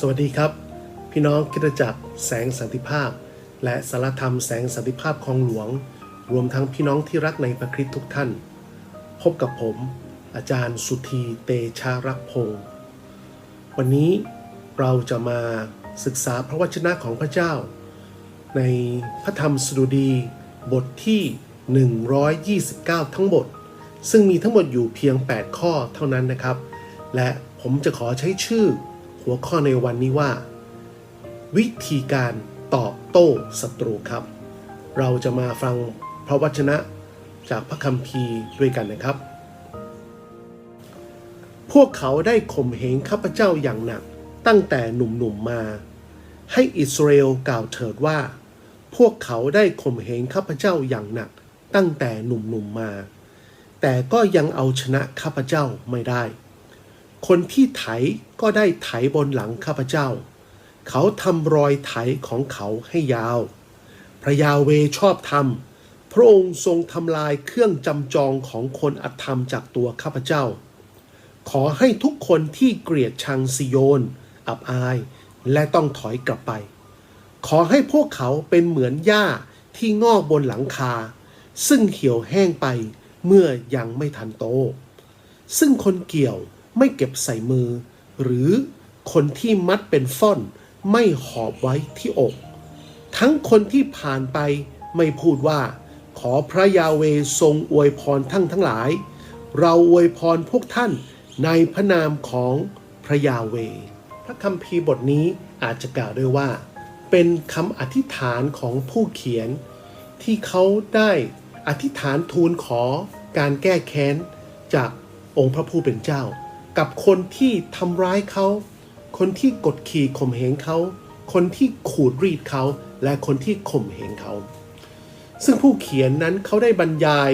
สวัสดีครับ พี่น้องคริสตจักรแสงสันติภาพ และสารธรรมแสงสันติภาพของหลวง รวมทั้งพี่น้องที่รักในพระคริสต์ทุกท่าน พบกับผม อาจารย์สุธีเตชารักพงศ์วันนี้เราจะมาศึกษาพระวจนะของพระเจ้า ในพระธรรมสดุดีบทที่ 129 ทั้งหมดซึ่งมีทั้งหมดอยู่เพียง 8 ข้อเท่านั้นนะครับ และผมจะขอใช้ชื่อ หัวข้อในวันนี้ว่า วิธีการตอบโต้ศัตรูครับ เราจะมาฟังพระวจนะจากพระคัมภีร์ด้วยกันนะครับ พวกเขาได้ข่มเหงข้าพเจ้าอย่างหนักตั้งแต่หนุ่มๆมาให้อิสราเอลกล่าวเถิดว่า พวกเขาได้ข่มเหงข้าพเจ้าอย่างหนักตั้งแต่หนุ่มๆมาแต่ก็ยังเอาชนะข้าพเจ้าไม่ได้ คนที่ไถก็ได้ไถบนหลังข้าพเจ้า เขาทำรอยไถของเขาให้ยาว พระยาเวชอบธรรม พระองค์ทรงทำลายเครื่องจำจองของคนอธรรมจากตัวข้าพเจ้า ขอให้ทุกคนที่เกลียดชังซิโยน อับอายและต้องถอยกลับไป ขอให้พวกเขาเป็นเหมือนหญ้าที่งอกบนหลังคา ซึ่งเหี่ยวแห้งไปเมื่อยังไม่ทันโต ซึ่งคนเกี่ยว ไม่เก็บใส่มือ หรือคนที่มัดเป็นฟ่อนไม่หอบไว้ที่อก ทั้งคนที่ผ่านไปไม่พูดว่า ขอพระยาเวทรงอวยพรทั้งทั้งหลาย เราอวยพรพวกท่านในพระนามของพระยาเว พระคัมภีร์บทนี้อาจจะกล่าวด้วยว่า เป็นคำอธิษฐานของผู้เขียน ที่เขาได้อธิษฐานทูลขอการแก้แค้นจากองค์พระผู้เป็นเจ้า กับคนที่ทำร้ายเขา คนที่กดขี่ข่มเหงเขา คนที่ขูดรีดเขา และคนที่ข่มเหงเขา ซึ่งผู้เขียนนั้นเขาได้บรรยาย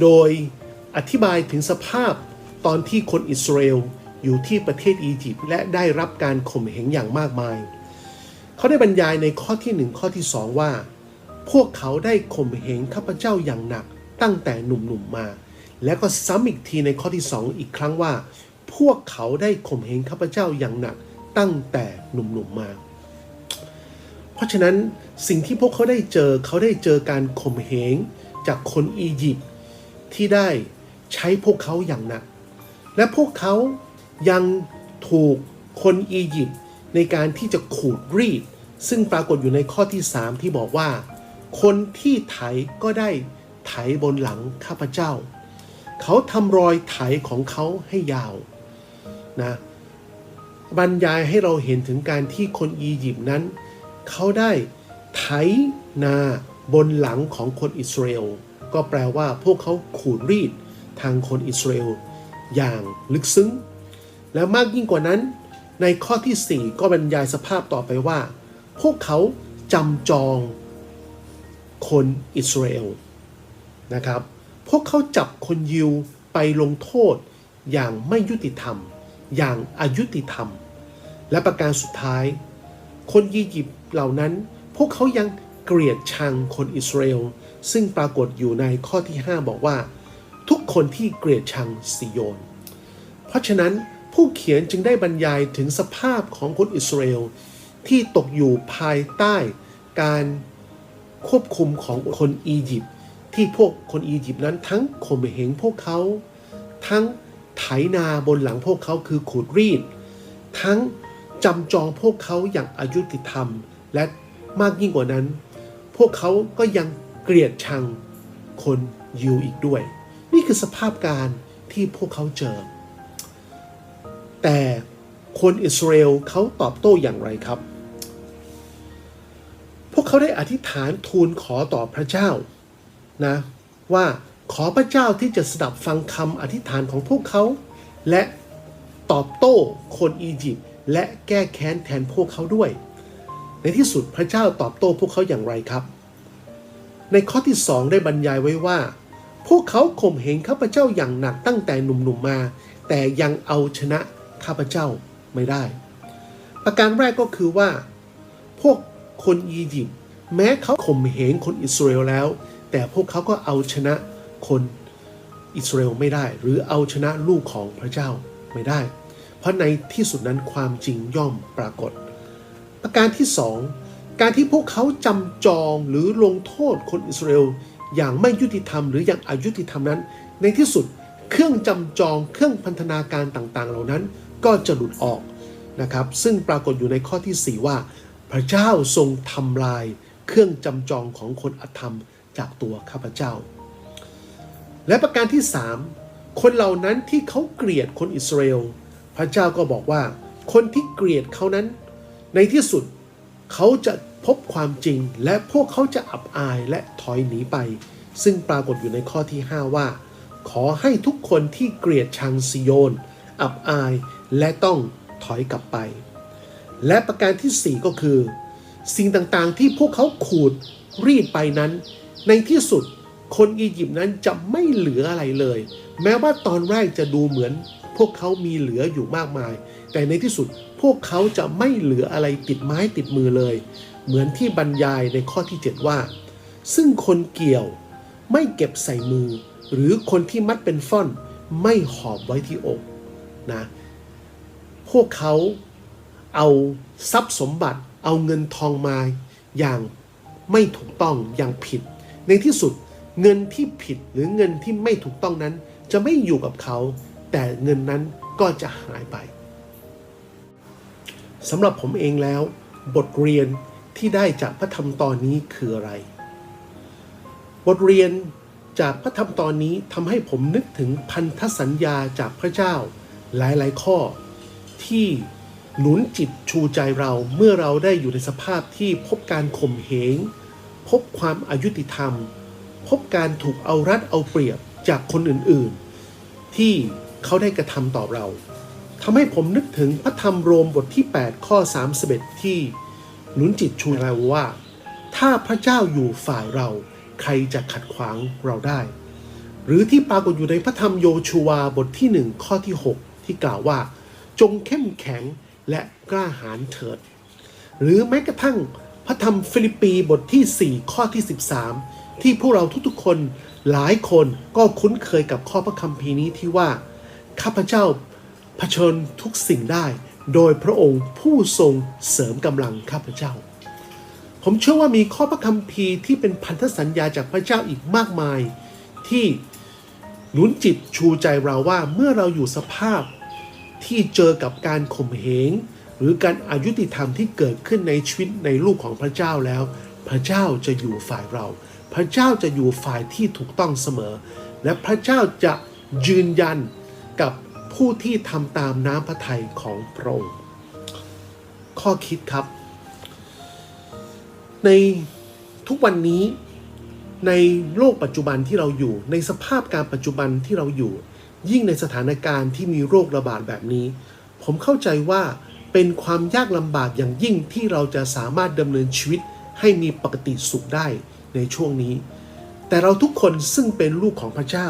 โดยอธิบายถึงสภาพตอนที่คนอิสราเอลอยู่ที่ประเทศอียิปต์และได้รับการข่มเหงอย่างมากมาย เขาได้บรรยายในข้อที่หนึ่งข้อที่สองว่า พวกเขาได้ข่มเหงข้าพเจ้าอย่างหนักตั้งแต่หนุ่มๆมมา แล้วก็ซ้ำอีกทีในข้อที่สองอีกครั้งว่า พวกเขาได้ข่มเหงข้าพเจ้าอย่างหนักตั้งแต่หนุ่มๆมา เพราะฉะนั้นสิ่งที่พวกเขาได้เจอเขาได้เจอการข่มเหงจากคนอียิปต์ที่ได้ใช้พวกเขาอย่างหนัก และพวกเขายังถูกคนอียิปต์ในการที่จะขูดรีด ซึ่งปรากฏอยู่ในข้อที่ 3 ที่บอกว่า คนที่ไถก็ได้ไถบนหลังข้าพเจ้า เขาทำรอยไถของเขาให้ยาว นะบรรยายให้เราเห็นถึงการที่คนอียิปต์นั้น เขาได้ไถนาบนหลังของคนอิสราเอลก็แปลว่าพวกเขาขูดรีดทางคนอิสราเอลอย่างลึกซึ้ง และมากยิ่งกว่านั้น ในข้อที่ 4 ก็บรรยายสภาพต่อไปว่า พวกเขาจำจองคนอิสราเอลนะครับ พวกเขาจับคนยิวไปลงโทษอย่างไม่ยุติธรรม อย่างอายุติธรรม และประการสุดท้าย คนอียิปต์เหล่านั้น พวกเขายังเกลียดชังคนอิสราเอลซึ่งปรากฏอยู่ในข้อที่ 5 บอกว่า ทุกคนที่เกลียดชังซิโยน เพราะฉะนั้นผู้เขียนจึงได้บรรยายถึงสภาพของคนอิสราเอลที่ตกอยู่ภายใต้การควบคุมของคนอียิปต์ที่พวกคนอียิปต์นั้นทั้งข่มเหงพวกเขา ทั้ง ไถนาบนหลังพวกเขาคือขูดรีด ทั้งจำจองพวกเขาอย่างอายุติธรรม และมากยิ่งกว่านั้น พวกเขาก็ยังเกลียดชังคนยิวอีกด้วย นี่คือสภาพการที่พวกเขาเจอ แต่คนอิสราเอลเขาตอบโต้อย่างไรครับ พวกเขาได้อธิษฐานทูลขอต่อพระเจ้านะว่า ขอพระเจ้าที่จะสดับฟังคำอธิษฐานของพวกเขา และตอบโต้คนอียิปต์และแก้แค้นแทนพวกเขาด้วย ในที่สุดพระเจ้าตอบโต้พวกเขาอย่างไรครับ ในข้อที่สองได้บรรยายไว้ว่า พวกเขาข่มเหงข้าพเจ้าอย่างหนักตั้งแต่หนุ่มๆมาแต่ยังเอาชนะข้าพเจ้าไม่ได้ ประการแรกก็คือว่า พวกคนอียิปต์แม้เขาข่มเหงคนอิสราเอลแล้ว แต่พวกเขาก็เอาชนะ คนอิสราเอลไม่ได้ หรือเอาชนะลูกของพระเจ้าไม่ได้ เพราะในที่สุดนั้นความจริงย่อมปรากฏ ประการที่สองการที่พวกเขาจำจองหรือลงโทษคนอิสราเอลอย่างไม่ยุติธรรม หรืออย่างอายุติธรรมนั้น ในที่สุดเครื่องจำจองเครื่องพันธนาการต่างๆ เหล่านั้นก็จะหลุดออกนะครับ ซึ่งปรากฏอยู่ในข้อที่ 4 ว่า พระเจ้าทรงทำลายเครื่องจำจองของคนอธรรมจากตัวข้าพเจ้า และประการที่ 3 คนเหล่านั้นที่เขาเกลียดคนอิสราเอลพระเจ้าก็บอกว่า คนที่เกลียดเขานั้น ในที่สุดเขาจะพบความจริง และพวกเขาจะอับอายและถอยหนีไป ซึ่งปรากฏอยู่ในข้อที่ 5 ว่า ขอให้ทุกคนที่เกลียดชังซิโยน อับอายและต้องถอยกลับไป และประการที่ 4 ก็คือ สิ่งต่างๆที่พวกเขาขูดรีดไปนั้น ในที่สุด คนอียิปต์นั้นจะไม่เหลืออะไรเลย แม้ว่าตอนแรกจะดูเหมือน พวกเขามีเหลืออยู่มากมาย แต่ในที่สุดพวกเขาจะไม่เหลืออะไรติดไม้ติดมือเลย เหมือนที่บรรยายในข้อที่ 7 ว่า ซึ่งคนเกี่ยวไม่เก็บใส่มือ หรือคนที่มัดเป็นฟ่อนไม่หอบไว้ที่อกนะพวกเขาเอาทรัพย์สมบัติเอาเงินทองมาอย่างไม่ถูกต้องอย่างผิด ในที่สุด เงินที่ผิดหรือเงินที่ไม่ถูกต้องนั้น จะไม่อยู่กับเขา แต่เงินนั้นก็จะหายไปสำหรับผมเองแล้ว บทเรียนที่ได้จากพระธรรมตอนนี้คืออะไร บทเรียนจากพระธรรมตอนนี้ทำให้ผมนึกถึงพันธสัญญาจากพระเจ้า หลายๆ ข้อ ที่หนุนจิตชูใจเราเมื่อเราได้อยู่ในสภาพที่พบการข่มเหงพบความอายุติธรรม พบการถูกเอารัดเอาเปรียบจากคนอื่นๆ ที่เขาได้กระทำต่อเราทำให้ผมนึกถึงพระธรรมโรมบทที่ 8 ข้อ 31 ที่หนุนจิตชูเราว่า ถ้าพระเจ้าอยู่ฝ่ายเราใครจะขัดขวางเราได้ หรือที่ปรากฏอยู่ในพระธรรมโยชูวาบทที่ 1 ข้อที่ 6 ที่กล่าวว่า จงเข้มแข็งและกล้าหาญเถิด หรือแม้กระทั่งพระธรรมฟิลิปปีบทที่ 4 ข้อที่ 13 ที่พวกเราทุกๆคนหลายคนก็คุ้นเคยกับข้อพระคัมภีร์นี้ที่ว่า ข้าพเจ้าเผชิญทุกสิ่งได้ โดยพระองค์ผู้ทรงเสริมกำลังข้าพเจ้า ผมเชื่อว่ามีข้อพระคัมภีร์ที่เป็นพันธสัญญาจากพระเจ้าอีกมากมาย ที่หนุนจิตชูใจเราว่าเมื่อเราอยู่สภาพที่เจอกับการข่มเหง หรือการอายุติธรรมที่เกิดขึ้นในชีวิตในลูกของพระเจ้าแล้ว พระเจ้าจะอยู่ฝ่ายเรา พระเจ้าจะอยู่ฝ่ายที่ถูกต้องเสมอ และพระเจ้าจะยืนยันกับผู้ที่ทำตามน้ำพระทัยของพระองค์ข้อคิดครับ ในทุกวันนี้ในโลกปัจจุบันที่เราอยู่ ในสภาพการปัจจุบันที่เราอยู่ ยิ่งในสถานการณ์ที่มีโรคระบาดแบบนี้ ผมเข้าใจว่าเป็นความยากลำบากอย่างยิ่งที่เราจะสามารถดำเนินชีวิตให้มีปกติสุขได้ ในช่วงนี้ แต่เราทุกคนซึ่งเป็นลูกของพระเจ้า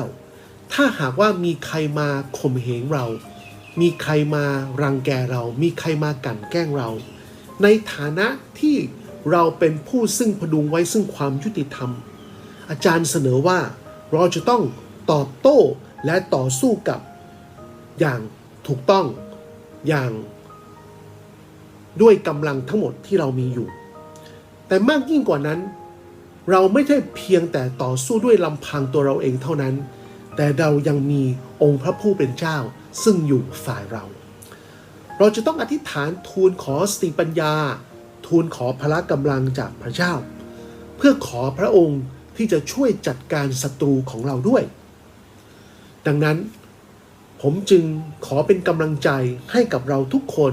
ถ้าหากว่ามีใครมาข่มเหงเรา มีใครมารังแกเรา มีใครมากลั่นแกล้งเรา ในฐานะที่เราเป็นผู้ซึ่งพดุงไว้ซึ่งความยุติธรรม อาจารย์เสนอว่าเราจะต้องตอบโต้และต่อสู้กับอย่างถูกต้องอย่างด้วยกำลังทั้งหมดที่เรามีอยู่ แต่มากยิ่งกว่านั้น เราไม่ใช่เพียงแต่ต่อสู้ด้วยลำพังตัวเราเองเท่านั้น แต่เรายังมีองค์พระผู้เป็นเจ้า ซึ่งอยู่ฝ่ายเรา เราจะต้องอธิษฐานทูลขอสติปัญญา ทูลขอพละกำลังจากพระเจ้า เพื่อขอพระองค์ที่จะช่วยจัดการศัตรูของเราด้วย ดังนั้น ผมจึงขอเป็นกำลังใจให้กับเราทุกคน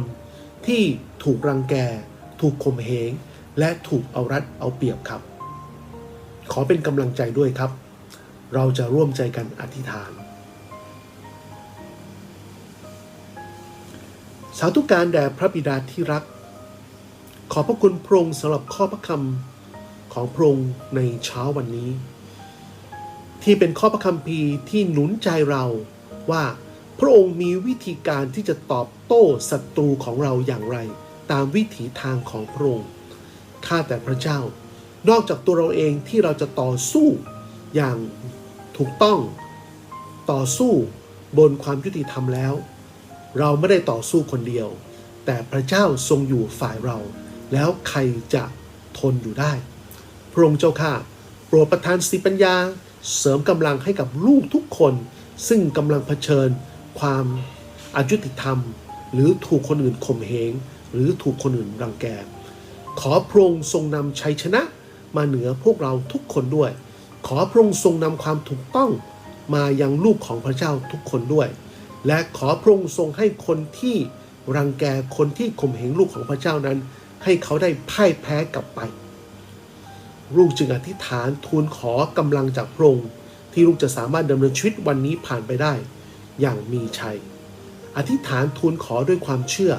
ที่ถูกรังแก ถูกข่มเหง และถูกเอารัดเอาเปรียบครับ ขอเป็นกำลังใจด้วยครับ เราจะร่วมใจกันอธิษฐาน สาธุการแด่พระบิดาที่รัก ขอพระคุณพระองค์สำหรับข้อพระคำของพระองค์ในเช้าวันนี้ ที่เป็นข้อพระคัมภีที่หนุนใจเราว่าพระองค์มีวิธีการที่จะตอบโต้ศัตรูของเราอย่างไร ตามวิถีทางของพระองค์ข้าแต่พระเจ้า นอกจากตัวเราเองที่เราจะต่อสู้อย่างถูกต้องต่อสู้บนความยุติธรรมแล้ว เราไม่ได้ต่อสู้คนเดียว แต่พระเจ้าทรงอยู่ฝ่ายเรา แล้วใครจะทนอยู่ได้ พระองค์เจ้าข้าโปรดประทานสติปัญญา เสริมกำลังให้กับลูกทุกคน ซึ่งกำลังเผชิญ ความอายุติธรรม หรือถูกคนอื่นข่มเหงหรือถูกคนอื่นรังแกขอพระองค์ทรงนำชัยชนะ มาเหนือพวกเราทุกคนด้วย ขอพระองค์ทรงนำความถูกต้องมายังลูกของพระเจ้าทุกคนด้วย และขอพระองค์ทรงให้คนที่รังแกคนที่ข่มเหงลูกของพระเจ้านั้น ให้เขาได้พ่ายแพ้กลับไป ลูกจึงอธิษฐานทูลขอกำลังจากพระองค์ที่ลูกจะสามารถดำเนินชีวิตวันนี้ผ่านไปได้ อย่างมีชัย อธิษฐานทูลขอด้วยความเชื่อ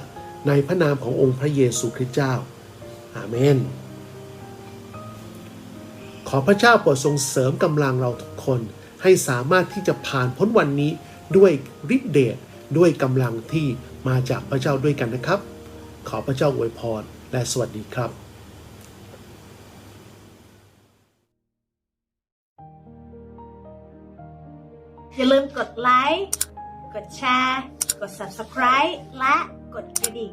ในพระนามขององค์พระเยซูคริสต์เจ้า อาเมน อพระเจ้าโปรดทรงเสริมกำลังเราทุกคน ให้สามารถที่จะผ่านพ้นวันนี้ด้วยฤทธิเดชด้วยกำลังที่มาจากพระเจ้าด้วยกันนะครับ ขอพระเจ้าอวยพรและสวัสดีครับอย่าลืมกดไลค์ กดแชร์ กด subscribe และกดกระดิ่ง